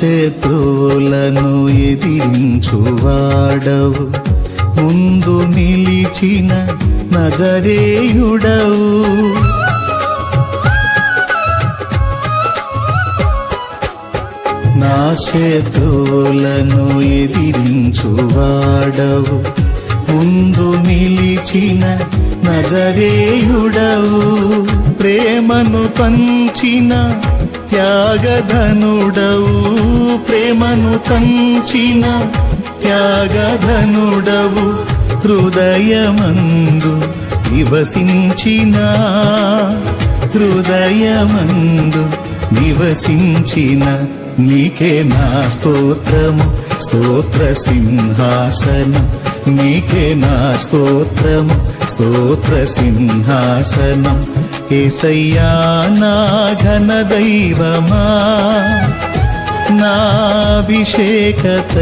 శత్రువులను ఎదిరించువాడవు. ముందు నిలిచిన నజరేయుడవు. నా శత్రువులను ఎదిరించువాడవు. ముందు నిలిచిన నజరేయుడవు. ప్రేమను పంచిన త్యాగధనుడవు. ప్రేమను పంచిన త్యాగధనుడవు. హృదయమందు నివసించిన హృదయమందు నివసించిన నీకే నా స్తోత్రము. స్తోత్ర సింహాసనం నీకే నా స్తోత్రము. స్తోత్ర సింహాసనం ఏసయ్యా నా ఘన దైవమా నా అభిషేకత